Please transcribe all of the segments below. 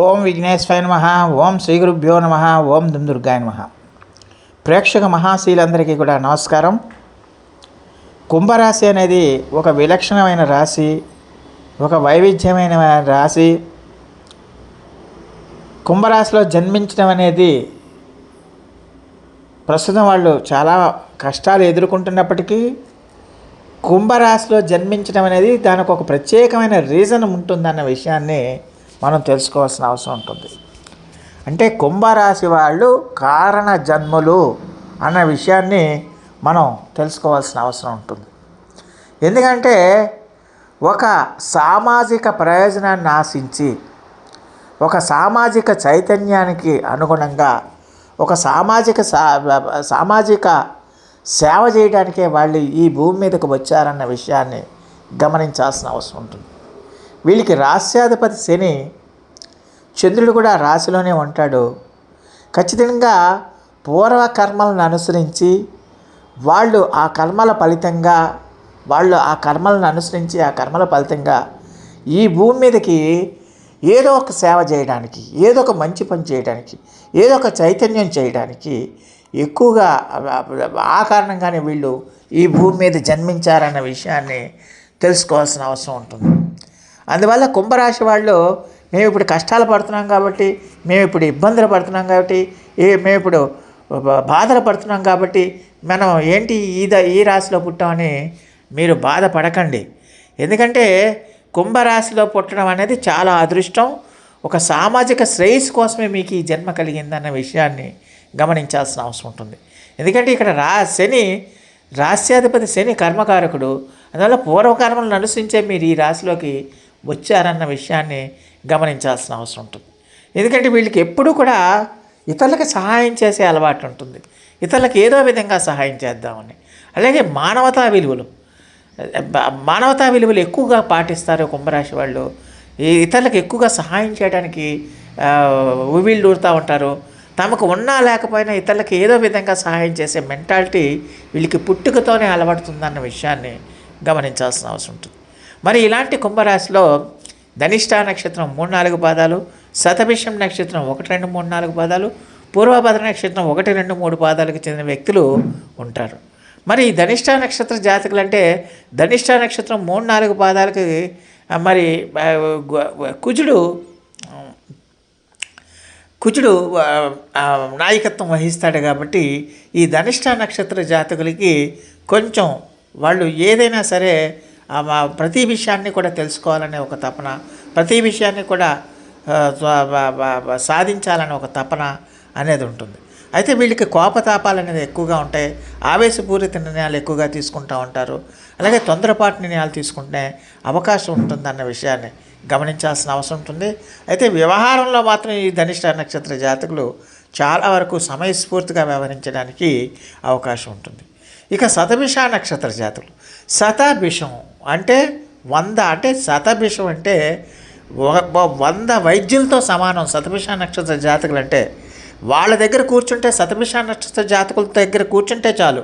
ఓం విఘ్నేశ్వరాయ నమ ఓం శ్రీ గురుభ్యో నమ ఓం దుందుర్గాయ నమ. ప్రేక్షక మహాశీలందరికీ కూడా నమస్కారం. కుంభరాశి అనేది ఒక విలక్షణమైన రాశి ఒక వైవిధ్యమైన రాశి. కుంభరాశిలో జన్మించడం అనేది ప్రస్తుతం వాళ్ళు చాలా కష్టాలు ఎదుర్కొంటున్నప్పటికీ కుంభరాశిలో జన్మించడం అనేది దానికి ఒక ప్రత్యేకమైన రీజన్ ఉంటుందన్న విషయాన్ని మనం తెలుసుకోవాల్సిన అవసరం ఉంటుంది. అంటే కుంభరాశి వాళ్ళు కారణ జన్మలు అన్న విషయాన్ని మనం తెలుసుకోవాల్సిన అవసరం ఉంటుంది. ఎందుకంటే ఒక సామాజిక ప్రయోజనాన్ని ఆశించి ఒక సామాజిక చైతన్యానికి అనుగుణంగా ఒక సామాజిక సా సామాజిక సేవ చేయడానికే వాళ్ళు ఈ భూమి మీదకు వచ్చారన్న విషయాన్ని గమనించాల్సిన అవసరం ఉంటుంది. వీళ్ళకి రాస్యాధిపతి శని చంద్రుడు కూడా రాశిలోనే ఉంటాడు. ఖచ్చితంగా పూర్వ కర్మలను అనుసరించి వాళ్ళు ఆ కర్మల ఫలితంగా వాళ్ళు ఆ కర్మలను అనుసరించి ఆ కర్మల ఫలితంగా ఈ భూమి మీదకి ఏదో ఒక సేవ చేయడానికి ఏదో ఒక మంచి పని చేయడానికి ఏదో ఒక చైతన్యం చేయడానికి ఎక్కువగా ఆ కారణంగానే వీళ్ళు ఈ భూమి మీద జన్మించారన్న విషయాన్ని తెలుసుకోవాల్సిన అవసరం ఉంటుంది. అందువల్ల కుంభరాశి వాళ్ళు మేము ఇప్పుడు కష్టాలు పడుతున్నాం కాబట్టి మేము ఇప్పుడు ఇబ్బందులు పడుతున్నాం కాబట్టి ఏ మేము ఇప్పుడు బాధలు పడుతున్నాం కాబట్టి మనం ఏంటి ఈ ద ఈ రాశిలో పుట్టామని మీరు బాధపడకండి. ఎందుకంటే కుంభరాశిలో పుట్టడం అనేది చాలా అదృష్టం. ఒక సామాజిక శ్రేయస్సు కోసమే మీకు ఈ జన్మ కలిగిందన్న విషయాన్ని గమనించాల్సిన అవసరం ఉంటుంది. ఎందుకంటే ఇక్కడ రా శని రాస్యాధిపతి శని కర్మకారకుడు. అందువల్ల పూర్వకర్మలను అనుసరించే మీరు ఈ రాశిలోకి వచ్చారన్న విషయాన్ని గమనించాల్సిన అవసరం ఉంటుంది. ఎందుకంటే వీళ్ళకి ఎప్పుడూ కూడా ఇతరులకు సహాయం చేసే అలవాటు ఉంటుంది. ఇతరులకు ఏదో విధంగా సహాయం చేద్దామని. అలాగే మానవతా విలువలు. మానవతా విలువలు ఎక్కువగా పాటిస్తారు కుంభరాశి వాళ్ళు. ఈ ఇతరులకు ఎక్కువగా సహాయం చేయడానికి ఉవిళ్ళూరుతూ ఉంటారు. తమకు ఉన్నా లేకపోయినా ఇతరులకు ఏదో విధంగా సహాయం చేసే మెంటాలిటీ వీళ్ళకి పుట్టుకతోనే అలవడుతుందన్న విషయాన్ని గమనించాల్సిన అవసరం ఉంటుంది. మరి ఇలాంటి కుంభరాశిలో ధనిష్ట నక్షత్రం మూడు నాలుగు పాదాలు శతభిషం నక్షత్రం ఒకటి రెండు మూడు నాలుగు పాదాలు పూర్వభద్ర నక్షత్రం ఒకటి రెండు మూడు పాదాలకు చెందిన వ్యక్తులు ఉంటారు. మరి ఈ ధనిష్ట నక్షత్ర జాతకులు అంటే ధనిష్ట నక్షత్రం మూడు నాలుగు పాదాలకి మరి కుజుడు కుజుడు నాయకత్వం వహిస్తాడు కాబట్టి ఈ ధనిష్ట నక్షత్ర జాతకులకి కొంచెం వాళ్ళు ఏదైనా సరే ప్రతి విషయాన్ని కూడా తెలుసుకోవాలనే ఒక తపన ప్రతి విషయాన్ని కూడా సాధించాలనే ఒక తపన అనేది ఉంటుంది. అయితే వీళ్ళకి కోపతాపాలు అనేది ఎక్కువగా ఉంటాయి ఆవేశపూరిత నిర్ణయాలు ఎక్కువగా తీసుకుంటూ ఉంటారు అలాగే తొందరపాటు నిర్ణయాలు తీసుకుంటే అవకాశం ఉంటుందన్న విషయాన్ని గమనించాల్సిన అవసరం ఉంటుంది. అయితే వ్యవహారంలో మాత్రం ఈ ధనిష్ట నక్షత్ర జాతకులు చాలా వరకు సమయస్ఫూర్తిగా వ్యవహరించడానికి అవకాశం ఉంటుంది. ఇక శతభిష నక్షత్ర జాతకులు శతభిషం అంటే వంద అంటే శతభిషం అంటే వంద వైద్యులతో సమానం. శతభిష నక్షత్ర జాతకులు అంటే వాళ్ళ దగ్గర కూర్చుంటే శతభిష నక్షత్ర జాతకుల దగ్గర కూర్చుంటే చాలు.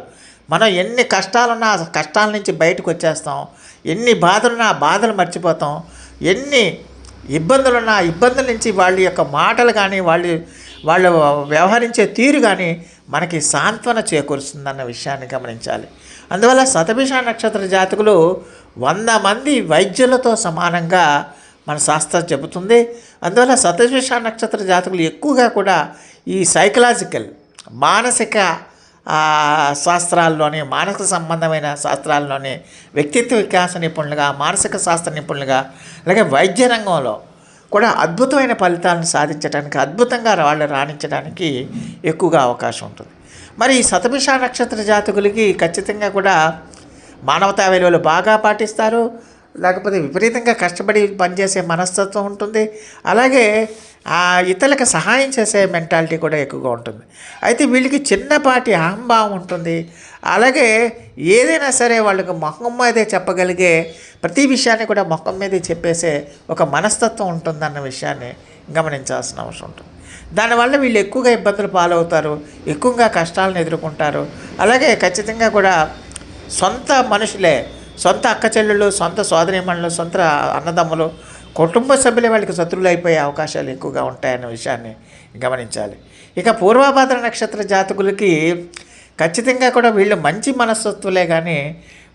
మనం ఎన్ని కష్టాలున్నా కష్టాల నుంచి బయటకు వచ్చేస్తాం. ఎన్ని బాధలున్నా బాధలు మర్చిపోతాం. ఎన్ని ఇబ్బందులున్నా ఇబ్బందుల నుంచి వాళ్ళ యొక్క మాటలు కానీ వాళ్ళు వాళ్ళు వ్యవహరించే తీరు కానీ మనకి సాంత్వన చేకూరుస్తుందన్న విషయాన్ని గమనించాలి. అందువల్ల శతభిష నక్షత్ర జాతకులు వంద మంది వైద్యులతో సమానంగా మన శాస్త్రం చెబుతుంది. అందువల్ల సతశేష నక్షత్ర జాతకులు ఎక్కువగా కూడా ఈ సైకలాజికల్ మానసిక శాస్త్రాల్లోని మానసిక సంబంధమైన శాస్త్రాల్లోనే వ్యక్తిత్వ వికాస నిపుణులుగా మానసిక శాస్త్ర నిపుణులుగా అలాగే వైద్య రంగంలో కూడా అద్భుతమైన ఫలితాలను సాధించడానికి అద్భుతంగా వాళ్ళు రాణించడానికి ఎక్కువగా అవకాశం ఉంటుంది. మరి ఈ శతభిష నక్షత్ర జాతకులకి ఖచ్చితంగా కూడా మానవతా విలువలు బాగా పాటిస్తారు. లేకపోతే విపరీతంగా కష్టపడి పనిచేసే మనస్తత్వం ఉంటుంది. అలాగే ఇతరులకు సహాయం చేసే మెంటాలిటీ కూడా ఎక్కువగా ఉంటుంది. అయితే వీళ్ళకి చిన్నపాటి అహంభావం ఉంటుంది. అలాగే ఏదైనా సరే వాళ్ళకి మొహం మీదే చెప్పగలిగే ప్రతి విషయాన్ని కూడా మొహం మీదే చెప్పేసే ఒక మనస్తత్వం ఉంటుందన్న విషయాన్ని గమనించాల్సిన అవసరం ఉంటుంది. దానివల్ల వీళ్ళు ఎక్కువగా ఇబ్బందులు పాలవుతారు. ఎక్కువగా కష్టాలను ఎదుర్కొంటారు. అలాగే ఖచ్చితంగా కూడా సొంత మనుషులే సొంత అక్క చెల్లెళ్ళు సొంత సోదరిమణులు సొంత అన్నదమ్ములు కుటుంబ సభ్యులే వాళ్ళకి శత్రువులు అయిపోయే అవకాశాలు ఎక్కువగా ఉంటాయన్న విషయాన్ని గమనించాలి. ఇక పూర్వభాద్ర నక్షత్ర జాతకులకి ఖచ్చితంగా కూడా వీళ్ళు మంచి మనస్తత్వులే కానీ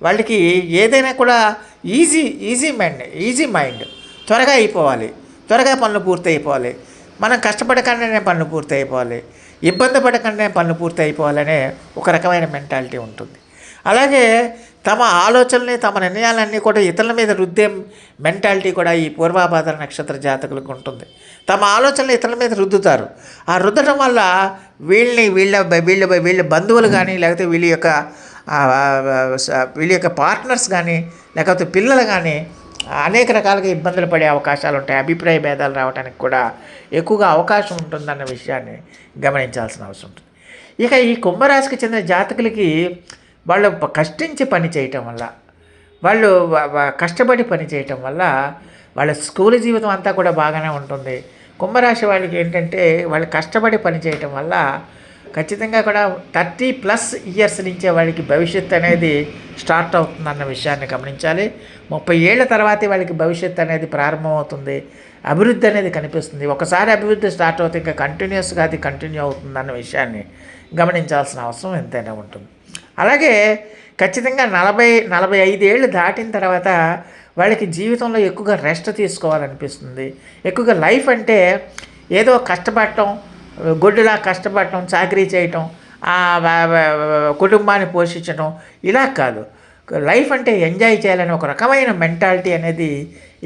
వాళ్ళకి ఏదైనా కూడా easy easy mind easy mind. త్వరగా అయిపోవాలి. త్వరగా పనులు పూర్తి అయిపోవాలి మనం కష్టపడకుండానే పనులు పూర్తి అయిపోవాలి ఇబ్బంది పడకుండానే పనులు పూర్తి అయిపోవాలనే ఒక రకమైన మెంటాలిటీ ఉంటుంది. అలాగే తమ ఆలోచనల్ని తమ నిర్ణయాలన్నీ కూడా ఇతరుల మీద రుద్దే మెంటాలిటీ కూడా ఈ పూర్వాభాద్ర నక్షత్ర జాతకులకు ఉంటుంది. తమ ఆలోచనలు ఇతరుల మీద రుద్దుతారు. ఆ రుద్దడం వల్ల వీళ్ళని వీళ్ళ వీళ్ళ వీళ్ళ బంధువులు కానీ లేకపోతే వీళ్ళ యొక్క వీళ్ళ యొక్క పార్ట్నర్స్ కానీ లేకపోతే పిల్లలు కానీ అనేక రకాలుగా ఇబ్బందులు పడే అవకాశాలు ఉంటాయి. అభిప్రాయ భేదాలు రావడానికి కూడా ఎక్కువగా అవకాశం ఉంటుందన్న విషయాన్ని గమనించాల్సిన అవసరం ఉంటుంది. ఇక ఈ కుంభరాశికి చెందిన జాతకులకి వాళ్ళు కష్టించి పని చేయటం వల్ల వాళ్ళు కష్టపడి పని చేయటం వల్ల వాళ్ళ స్కూల్ జీవితం అంతా కూడా బాగానే ఉంటుంది. కుంభరాశి వాళ్ళకి ఏంటంటే వాళ్ళు కష్టపడి పని చేయటం వల్ల ఖచ్చితంగా కూడా థర్టీ ప్లస్ ఇయర్స్ నుంచే వాళ్ళకి భవిష్యత్తు అనేది స్టార్ట్ అవుతుందన్న విషయాన్ని గమనించాలి. ముప్పై ఏళ్ళ తర్వాతే వాళ్ళకి భవిష్యత్తు అనేది ప్రారంభమవుతుంది. అభివృద్ధి అనేది కనిపిస్తుంది. ఒకసారి అభివృద్ధి స్టార్ట్ అవుతే ఇంకా కంటిన్యూస్గా అది కంటిన్యూ అవుతుందన్న విషయాన్ని గమనించాల్సిన అవసరం ఎంతైనా ఉంటుంది. అలాగే ఖచ్చితంగా నలభై నలభై ఐదేళ్ళు దాటిన తర్వాత వాళ్ళకి జీవితంలో ఎక్కువగా రెస్ట్ తీసుకోవాలనిపిస్తుంది. ఎక్కువగా లైఫ్ అంటే ఏదో కష్టపడటం గొడ్డులా కష్టపడటం చాకరీ చేయటం కుటుంబాన్ని పోషించడం ఇలా కాదు. లైఫ్ అంటే ఎంజాయ్ చేయాలని ఒక రకమైన మెంటాలిటీ అనేది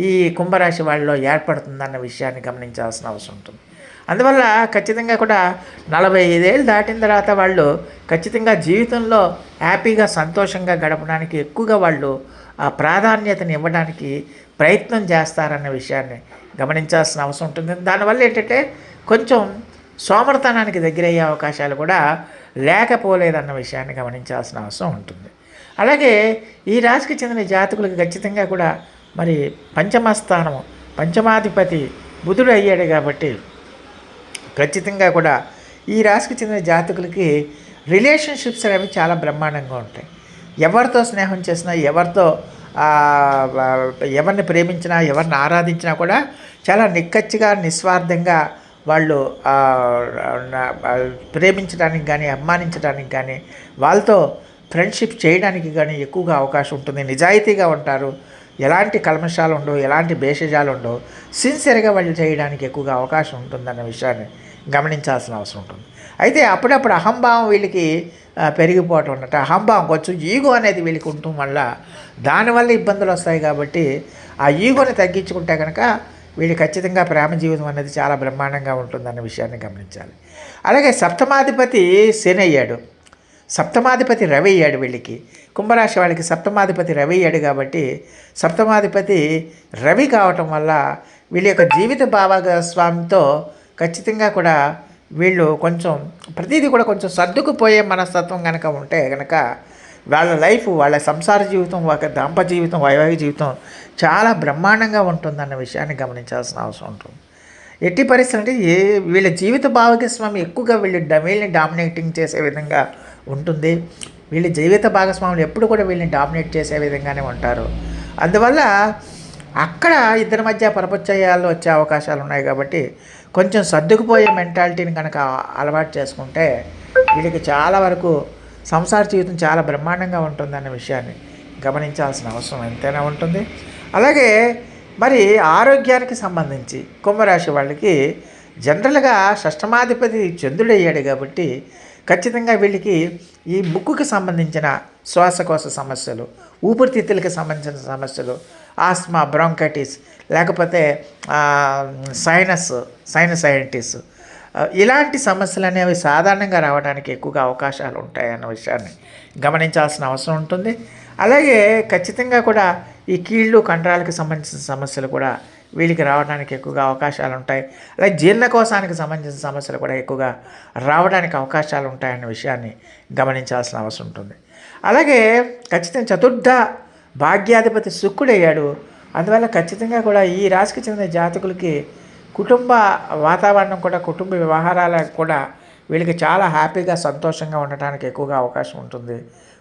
ఈ కుంభరాశి వాళ్ళలో ఏర్పడుతుందన్న విషయాన్ని గమనించాల్సిన అవసరం ఉంటుంది. అందువల్ల ఖచ్చితంగా కూడా నలభై ఐదేళ్ళు దాటిన తర్వాత వాళ్ళు ఖచ్చితంగా జీవితంలో హ్యాపీగా సంతోషంగా గడపడానికి ఎక్కువగా వాళ్ళు ఆ ప్రాధాన్యతని ఇవ్వడానికి ప్రయత్నం చేస్తారన్న విషయాన్ని గమనించాల్సిన అవసరం ఉంటుంది. దానివల్ల ఏంటంటే కొంచెం సోమరతనానికి దగ్గరయ్యే అవకాశాలు కూడా లేకపోలేదన్న విషయాన్ని గమనించాల్సిన అవసరం ఉంటుంది. అలాగే ఈ రాశికి చెందిన జాతకులకు ఖచ్చితంగా కూడా మరి పంచమస్థానం పంచమాధిపతి బుధుడు అయ్యాడు కాబట్టి ఖచ్చితంగా కూడా ఈ రాశికి చెందిన జాతకులకి రిలేషన్షిప్స్ అనేవి చాలా బ్రహ్మాండంగా ఉంటాయి. ఎవరితో స్నేహం చేసినా ఎవరితో ఎవరిని ప్రేమించినా ఎవరిని ఆరాధించినా కూడా చాలా నిక్కచ్చిగా నిస్వార్థంగా వాళ్ళు ప్రేమించడానికి కానీ అభిమానించడానికి కానీ వాళ్ళతో ఫ్రెండ్షిప్ చేయడానికి కానీ ఎక్కువగా అవకాశం ఉంటుంది. నిజాయితీగా ఉంటారు. ఎలాంటి కల్మషాలు ఉండవు ఎలాంటి భేషజాలు ఉండవు సిన్సియర్గా వాళ్ళు చేయడానికి ఎక్కువగా అవకాశం ఉంటుందన్న విషయాన్ని గమనించాల్సిన అవసరం ఉంటుంది. అయితే అప్పుడప్పుడు అహంభావం వీళ్ళకి పెరిగిపోవటం ఉన్నట్టు. అహంభావం కొంచెం ఈగో అనేది వీళ్ళకి ఉండటం వల్ల దానివల్ల ఇబ్బందులు వస్తాయి కాబట్టి ఆ ఈగోని తగ్గించుకుంటే కనుక వీళ్ళు ఖచ్చితంగా ప్రేమ జీవితం అనేది చాలా బ్రహ్మాండంగా ఉంటుందన్న విషయాన్ని గమనించాలి. అలాగే సప్తమాధిపతి శని అయ్యాడు. సప్తమాధిపతి రవి అయ్యాడు వీళ్ళకి. కుంభరాశి వాళ్ళకి సప్తమాధిపతి రవి అయ్యాడు కాబట్టి సప్తమాధిపతి రవి కావటం వల్ల వీళ్ళ యొక్క జీవిత భాగస్వామితో ఖచ్చితంగా కూడా వీళ్ళు కొంచెం ప్రతిదీ కూడా కొంచెం సర్దుకుపోయే మనస్తత్వం కనుక ఉంటే కనుక వాళ్ళ లైఫ్ వాళ్ళ సంసార జీవితం ఒక దాంపత్య జీవితం వైవాహిక జీవితం చాలా బ్రహ్మాండంగా ఉంటుందన్న విషయాన్ని గమనించాల్సిన అవసరం ఉంటుంది. ఎట్టి పరిస్థితి అంటే ఏ వీళ్ళ జీవిత భాగస్వామి ఎక్కువగా వీళ్ళు డ- వీళ్ళని డామినేటింగ్ చేసే విధంగా ఉంటుంది. వీళ్ళ జీవిత భాగస్వాములు ఎప్పుడు కూడా వీళ్ళని డామినేట్ చేసే విధంగానే ఉంటారు. అందువల్ల అక్కడ ఇద్దరి మధ్య ప్రపంచయాలు వచ్చే అవకాశాలు ఉన్నాయి కాబట్టి కొంచెం సర్దుకుపోయే మెంటాలిటీని కనుక అలవాటు చేసుకుంటే వీళ్ళకి చాలా వరకు సంసార జీవితం చాలా బ్రహ్మాండంగా ఉంటుందన్న విషయాన్ని గమనించాల్సిన అవసరం ఎంతైనా ఉంటుంది. అలాగే మరి ఆరోగ్యానికి సంబంధించి కుంభరాశి వాళ్ళకి జనరల్గా షష్టమాధిపతి చంద్రుడయ్యాడు కాబట్టి ఖచ్చితంగా వీళ్ళకి ఈ ముక్కుకి సంబంధించిన శ్వాసకోశ సమస్యలు ఊపిరితిత్తులకి సంబంధించిన సమస్యలు ఆస్మా బ్రాంకైటిస్ లేకపోతే సైనస్ సైనస్ సైనసైటిస్. ఇలాంటి సమస్యలు అనేవి సాధారణంగా రావడానికి ఎక్కువగా అవకాశాలు ఉంటాయన్న విషయాన్ని గమనించాల్సిన అవసరం ఉంటుంది. అలాగే ఖచ్చితంగా కూడా ఈ కీళ్ళు కండరాలకు సంబంధించిన సమస్యలు కూడా వీళ్ళకి రావడానికి ఎక్కువగా అవకాశాలు ఉంటాయి. అలాగే జీర్ణకోశానికి సంబంధించిన సమస్యలు కూడా ఎక్కువగా రావడానికి అవకాశాలు ఉంటాయన్న విషయాన్ని గమనించాల్సిన అవసరం ఉంటుంది. అలాగే ఖచ్చితంగా చతుర్థ భాగ్యాధిపతి శుక్రుడయ్యాడు. అందువల్ల ఖచ్చితంగా కూడా ఈ రాశికి చెందిన జాతకులకి కుటుంబ వాతావరణం కూడా కుటుంబ వ్యవహారాలకు కూడా వీళ్ళకి చాలా హ్యాపీగా సంతోషంగా ఉండటానికి ఎక్కువగా అవకాశం ఉంటుంది.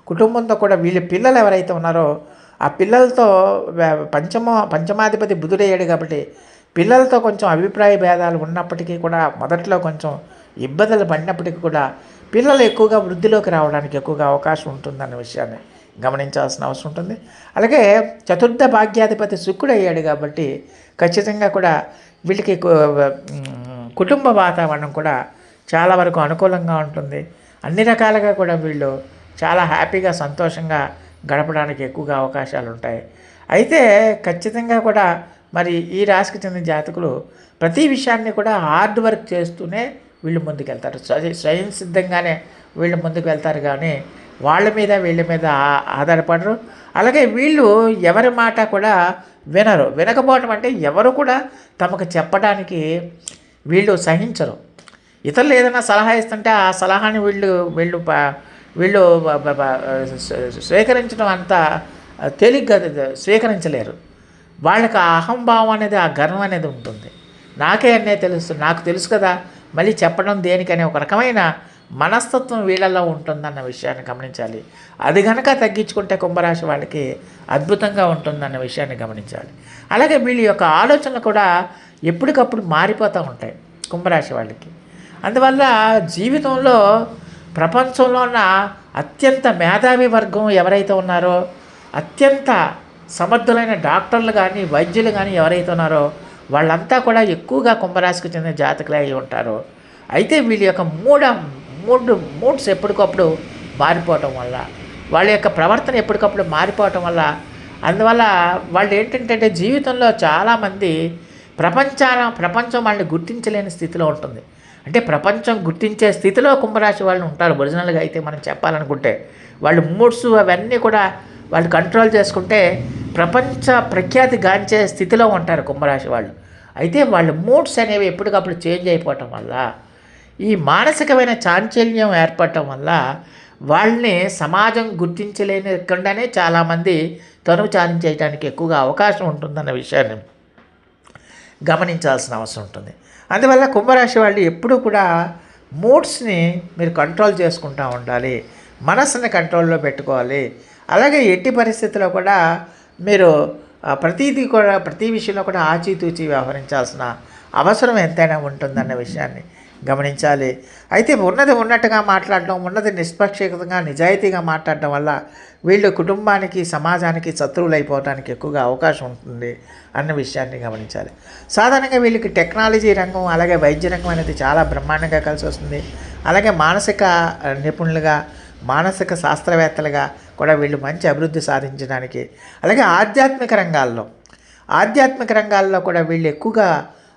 కుటుంబంతో కూడా వీళ్ళ పిల్లలు ఎవరైతే ఉన్నారో ఆ పిల్లలతో పంచమ పంచమాధిపతి బుధుడయ్యాడు కాబట్టి పిల్లలతో కొంచెం అభిప్రాయ భేదాలు ఉన్నప్పటికీ కూడా మొదట్లో కొంచెం ఇబ్బందులు పడినప్పటికీ కూడా పిల్లలు ఎక్కువగా వృద్ధిలోకి రావడానికి ఎక్కువగా అవకాశం ఉంటుందన్న విషయాన్ని గమనించాల్సిన అవసరం ఉంటుంది. అలాగే చతుర్థ భాగ్యాధిపతి శుక్రుడు అయ్యాడు కాబట్టి ఖచ్చితంగా కూడా వీళ్ళకి కుటుంబ వాతావరణం కూడా చాలా వరకు అనుకూలంగా ఉంటుంది. అన్ని రకాలుగా కూడా వీళ్ళు చాలా హ్యాపీగా సంతోషంగా గడపడానికి ఎక్కువగా అవకాశాలు ఉంటాయి. అయితే ఖచ్చితంగా కూడా మరి ఈ రాశికి చెందిన జాతకులు ప్రతి విషయాన్ని కూడా హార్డ్ వర్క్ చేస్తూనే వీళ్ళు ముందుకెళ్తారు. వెళ్తారు స్వయం సిద్ధంగానే వీళ్ళు ముందుకు వెళ్తారు కానీ వాళ్ళ మీద వీళ్ళ మీద ఆధారపడరు. అలాగే వీళ్ళు ఎవరి మాట కూడా వినరు. వినకపోవడం అంటే ఎవరు కూడా తమకు చెప్పడానికి వీళ్ళు సహించరు. ఇతరులు ఏదైనా సలహా ఇస్తుంటే ఆ సలహాని వీళ్ళు వీళ్ళు వీళ్ళు స్వీకరించడం అంత తేలిగ్గా స్వీకరించలేరు. వాళ్ళకి ఆ అహంభావం అనేది ఆ గర్వం అనేది ఉంటుంది. నాకే అన్నీ తెలుసు నాకు తెలుసు కదా మళ్ళీ చెప్పడం దేనికనే ఒక రకమైన మనస్తత్వం వీళ్ళల్లో ఉంటుందన్న విషయాన్ని గమనించాలి. అది కనుక తగ్గించుకుంటే కుంభరాశి వాళ్ళకి అద్భుతంగా ఉంటుందన్న విషయాన్ని గమనించాలి. అలాగే వీళ్ళ యొక్క ఆలోచనలు కూడా ఎప్పటికప్పుడు మారిపోతూ ఉంటాయి కుంభరాశి వాళ్ళకి. అందువల్ల జీవితంలో ప్రపంచంలో ఉన్న అత్యంత మేధావి వర్గం ఎవరైతే ఉన్నారో అత్యంత సమర్థులైన డాక్టర్లు కానీ వైద్యులు కానీ ఎవరైతే ఉన్నారో వాళ్ళంతా కూడా ఎక్కువగా కుంభరాశికి చెందిన జాతకులే అయి ఉంటారు. అయితే వీళ్ళ యొక్క మూడ మూడు మూడ్స్ ఎప్పటికప్పుడు మారిపోవటం వల్ల వాళ్ళ యొక్క ప్రవర్తన ఎప్పటికప్పుడు మారిపోవటం వల్ల అందువల్ల వాళ్ళు ఏంటంటే జీవితంలో చాలామంది ప్రపంచాన ప్రపంచం వాళ్ళని గుర్తించలేని స్థితిలో ఉంటుంది. అంటే ప్రపంచం గుర్తించే స్థితిలో కుంభరాశి వాళ్ళు ఉంటారు. ఒరిజినల్గా అయితే మనం చెప్పాలనుకుంటే వాళ్ళు మూడ్స్ అవన్నీ కూడా వాళ్ళు కంట్రోల్ చేసుకుంటే ప్రపంచ ప్రఖ్యాతి గాంచే స్థితిలో ఉంటారు కుంభరాశి వాళ్ళు. అయితే వాళ్ళ మూడ్స్ అనేవి ఎప్పటికప్పుడు చేంజ్ అయిపోవటం వల్ల ఈ మానసికమైన చాంచల్యం ఏర్పడటం వల్ల వాళ్ళని సమాజం గుర్తించలేనికుండానే చాలామంది తనువు చాలించేయడానికి ఎక్కువగా అవకాశం ఉంటుందన్న విషయాన్ని గమనించాల్సిన అవసరం ఉంటుంది. అందువల్ల కుంభరాశి వాళ్ళు ఎప్పుడూ కూడా మూడ్స్ని మీరు కంట్రోల్ చేసుకుంటూ ఉండాలి. మనస్సుని కంట్రోల్లో పెట్టుకోవాలి. అలాగే ఎట్టి పరిస్థితుల్లో కూడా మీరు ఆ, ప్రతిదీ కూడా ప్రతి విషయంలో కూడా ఆచితూచి వ్యవహరించాల్సిన అవసరం ఎంతైనా ఉంటుందన్న విషయాన్ని గమనించాలి. అయితే ఉన్నది ఉన్నట్టుగా మాట్లాడడం ఉన్నది నిష్పక్షితంగా నిజాయితీగా మాట్లాడడం వల్ల వీళ్ళు కుటుంబానికి సమాజానికి శత్రువులు అయిపోవడానికి ఎక్కువగా అవకాశం ఉంటుంది అన్న విషయాన్ని గమనించాలి. సాధారణంగా వీళ్ళకి టెక్నాలజీ రంగం అలాగే వైద్య రంగం అనేది చాలా బ్రహ్మాండంగా కలిసి వస్తుంది అలాగే మానసిక నిపుణులుగా మానసిక శాస్త్రవేత్తలుగా కూడా వీళ్ళు మంచి అభివృద్ధి సాధించడానికి అలాగే ఆధ్యాత్మిక రంగాల్లో ఆధ్యాత్మిక రంగాల్లో కూడా వీళ్ళు ఎక్కువగా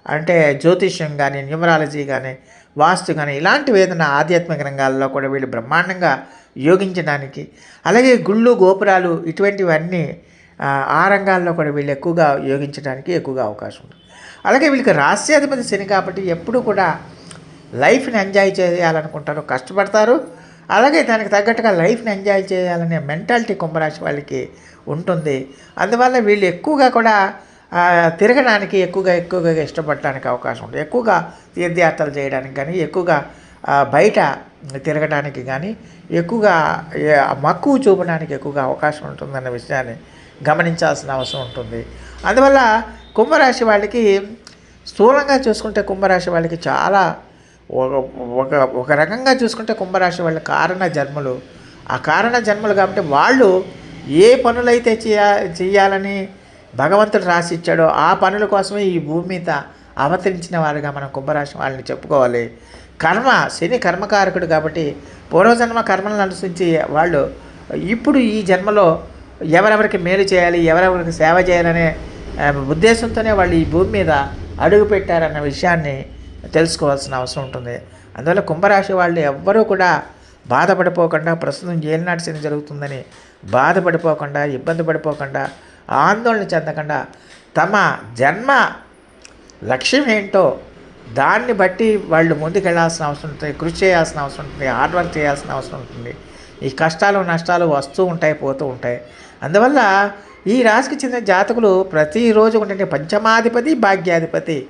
అంటే జ్యోతిష్యం కానీ న్యూమరాలజీ కానీ వాస్తు కానీ ఇలాంటివి ఏదైనా ఆధ్యాత్మిక రంగాల్లో కూడా వీళ్ళు బ్రహ్మాండంగా యోగించడానికి. అలాగే గుళ్ళు గోపురాలు ఇటువంటివన్నీ ఆ, రంగాల్లో కూడా వీళ్ళు ఎక్కువగా యోగించడానికి ఎక్కువగా అవకాశం ఉంది. అలాగే వీళ్ళకి రాస్యాధిపతి శని కాబట్టి ఎప్పుడూ కూడా లైఫ్ని ఎంజాయ్ చేయాలనుకుంటారు కష్టపడతారు. అలాగే దానికి తగ్గట్టుగా లైఫ్ని ఎంజాయ్ చేయాలనే మెంటాలిటీ కుంభరాశి వాళ్ళకి ఉంటుంది. అందువల్ల వీళ్ళు ఎక్కువగా కూడా తిరగడానికి ఎక్కువగా ఎక్కువగా ఇష్టపడటానికి అవకాశం ఉంటుంది ఎక్కువగా తీర్థయాత్రలు చేయడానికి కానీ ఎక్కువగా బయట తిరగడానికి కానీ ఎక్కువగా మక్కువ చూపడానికి ఎక్కువగా అవకాశం ఉంటుందన్న విషయాన్ని గమనించాల్సిన అవసరం ఉంటుంది. అందువల్ల కుంభరాశి వాళ్ళకి స్థూలంగా చూసుకుంటే కుంభరాశి వాళ్ళకి చాలా ఒక ఒక ఒక రకంగా చూసుకుంటే కుంభరాశి వాళ్ళ కారణ జన్మలు. ఆ కారణ జన్మలు కాబట్టి వాళ్ళు ఏ పనులైతే చేయ చేయాలని భగవంతుడు రాసి ఇచ్చాడో ఆ పనుల కోసమే ఈ భూమి మీద అవతరించిన వారుగా మనం కుంభరాశి వాళ్ళని చెప్పుకోవాలి. కర్మ శని కర్మకారకుడు కాబట్టి పూర్వజన్మ కర్మలను అనుసరించి వాళ్ళు ఇప్పుడు ఈ జన్మలో ఎవరెవరికి మేలు చేయాలి ఎవరెవరికి సేవ చేయాలనే ఉద్దేశంతోనే వాళ్ళు ఈ భూమి మీద అడుగు పెట్టారన్న విషయాన్ని తెలుసుకోవాల్సిన అవసరం ఉంటుంది. అందువల్ల కుంభరాశి వాళ్ళు ఎవ్వరూ కూడా బాధపడిపోకుండా ప్రస్తుతం ఏలినాటి శని జరుగుతుందని బాధపడిపోకుండా ఇబ్బంది పడిపోకుండా ఆందోళన చెందకుండా తమ జన్మ లక్ష్యం ఏంటో దాన్ని బట్టి వాళ్ళు ముందుకెళ్ళాల్సిన అవసరం ఉంటుంది కృషి చేయాల్సిన అవసరం ఉంటుంది హార్డ్ వర్క్ చేయాల్సిన అవసరం ఉంటుంది. ఈ కష్టాలు నష్టాలు వస్తూ ఉంటాయి పోతూ ఉంటాయి. అందువల్ల ఈ రాశికి చెందిన జాతకులు ప్రతిరోజు ఉంటే పంచమాధిపతి భాగ్యాధిపతి.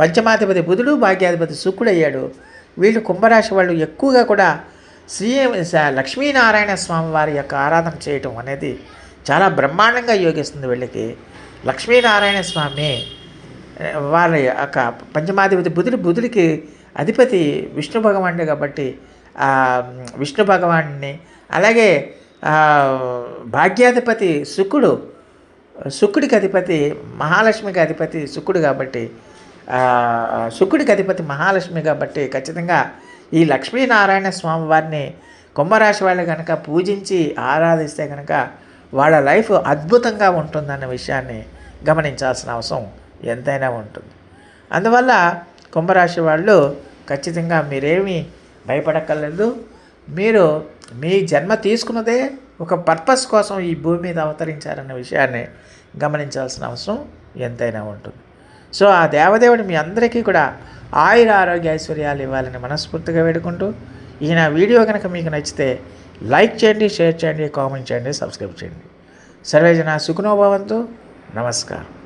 పంచమాధిపతి బుధుడు భాగ్యాధిపతి శుక్రుడు అయ్యాడు. వీళ్ళు కుంభరాశి వాళ్ళు ఎక్కువగా కూడా శ్రీ లక్ష్మీనారాయణ స్వామి వారి యొక్క ఆరాధన చేయటం అనేది చాలా బ్రహ్మాండంగా యోగిస్తుంది వీళ్ళకి. లక్ష్మీనారాయణ స్వామి వాళ్ళ వారి యొక్క పంచమాధిపతి బుధుడి బుధుడికి అధిపతి విష్ణు భగవానుడు కాబట్టి విష్ణు భగవాన్ని అలాగే భాగ్యాధిపతి శుకుడు శుక్రుడికి అధిపతి మహాలక్ష్మికి అధిపతి శుక్రుడు కాబట్టి శుకుడికి శుక్రుడికి అధిపతి మహాలక్ష్మి కాబట్టి ఖచ్చితంగా ఈ లక్ష్మీనారాయణ స్వామి వారిని కుంభరాశి వాళ్ళు కనుక పూజించి ఆరాధిస్తే కనుక వాళ్ళ లైఫ్ అద్భుతంగా ఉంటుందన్న విషయాన్ని గమనించాల్సిన అవసరం ఎంతైనా ఉంటుంది. అందువల్ల కుంభరాశి వాళ్ళు ఖచ్చితంగా మీరేమీ భయపడక్కర్లేదు. మీరు మీ జన్మ తీసుకున్నదే ఒక పర్పస్ కోసం ఈ భూమి మీద అవతరించారన్న విషయాన్ని గమనించాల్సిన అవసరం ఎంతైనా ఉంటుంది. సో ఆ దేవదేవుడు మీ అందరికీ కూడా ఆయుర ఆరోగ్య ఐశ్వర్యాలు ఇవ్వాలని మనస్ఫూర్తిగా వేడుకుంటూ ఈయన వీడియో కనుక మీకు నచ్చితే లైక్ చేయండి షేర్ చేయండి కామెంట్ చేయండి సబ్స్క్రైబ్ చేయండి. సర్వేజన సుఖనోభావంతో నమస్కారం.